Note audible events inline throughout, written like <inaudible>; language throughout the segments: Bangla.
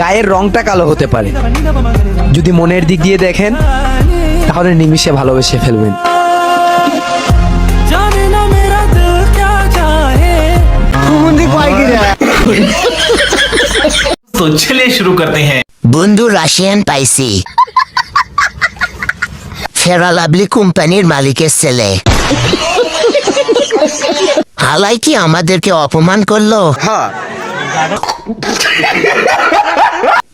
গায়ের রংটা কালো হতে পারে। যদি মনের দিক দিয়ে দেখেন তাহলে নিমিষে ভালোবেসে ফেলবেন। তো চলে শুরু করতে হ্যাঁ। বন্ধু রাশিয়ান পাইসি। ফেরাল আবলি কোম্পানির মালিকের ছেলে। হালাই কি আমাদেরকে অপমান করল? হ্যাঁ।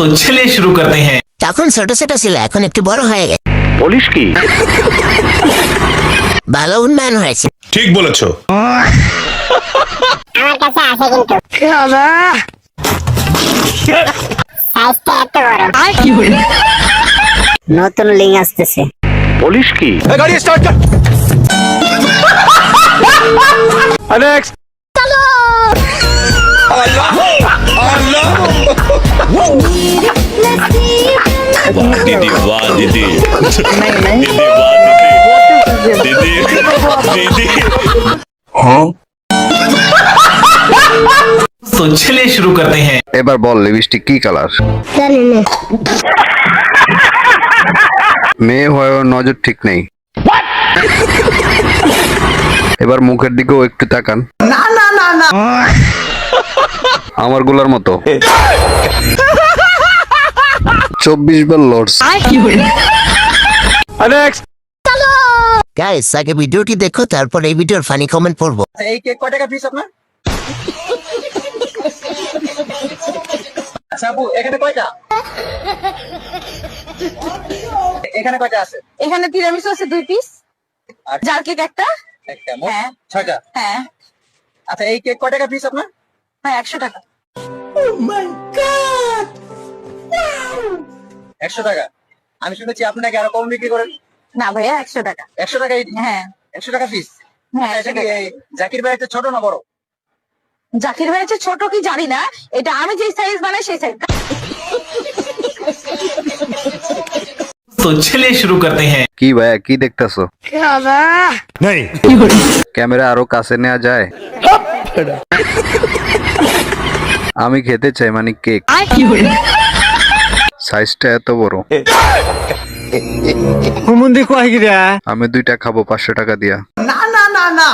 दोस्तों ছেলে শুরু করতে হ্যাঁ তখন ছোট ছোট ছিল এখন একটু বড় হয়ে গেছে। বলিস কি? ভালো উন্নয়ন হয়েছে। ঠিক বলেছ। নতুন লিঙ্ক আসতেছে। বলিস কি? গাড়ি স্টার্ট কর। <laughs> वाह शुरू करते हैं। एक बार बॉल लिपस्टिक की कलर मैं हुआ नज़र ठीक नहीं। एक बार मुखर दिखो एक तकान ना ना ना ना। আমারগুলার মতো। চব্বিশ বার লর্ডস। গাইস আগে ভিডিওটি দেখো তারপর এই ভিডিওর ফানি কমেন্ট পড়ব। এই কেক কয় টাকা পিস আপনার? আচ্ছা আপু এখানে কয়টা? এখানে কয়টা আছে? এখানে তিরামিসু আছে দুই পিস আর জার কেক একটা। একটা মোট হ্যাঁ। ছয়টা? হ্যাঁ। আচ্ছা এই কেক কয় টাকা পিস আপনার? হ্যাঁ একশো টাকা। ও মাই গড একশো টাকা। আমি শুনেছি আপনাকে আরও কম বিক্রি করেন। না ভাইয়া একশো টাকা। একশো টাকা হ্যাঁ একশো টাকা। ফিস হ্যাঁ, আচ্ছা, জাকির ভাই ছোট না বড়? জাকির ভাই ছোট কি জানি না। এটা আমি যে সাইজ বানাই সেই সাইজ তো চলে শুরু করতে হ্যাঁ। কি ভাইয়া কি দেখতেছো? ক্যামেরা আরও কাছে নেওয়া যায়। আমি খেতে চাই মানে কেক। সাইজটা এত বড়। আমি দুইটা খাব পাঁচশো টাকা দিয়া। না না না না।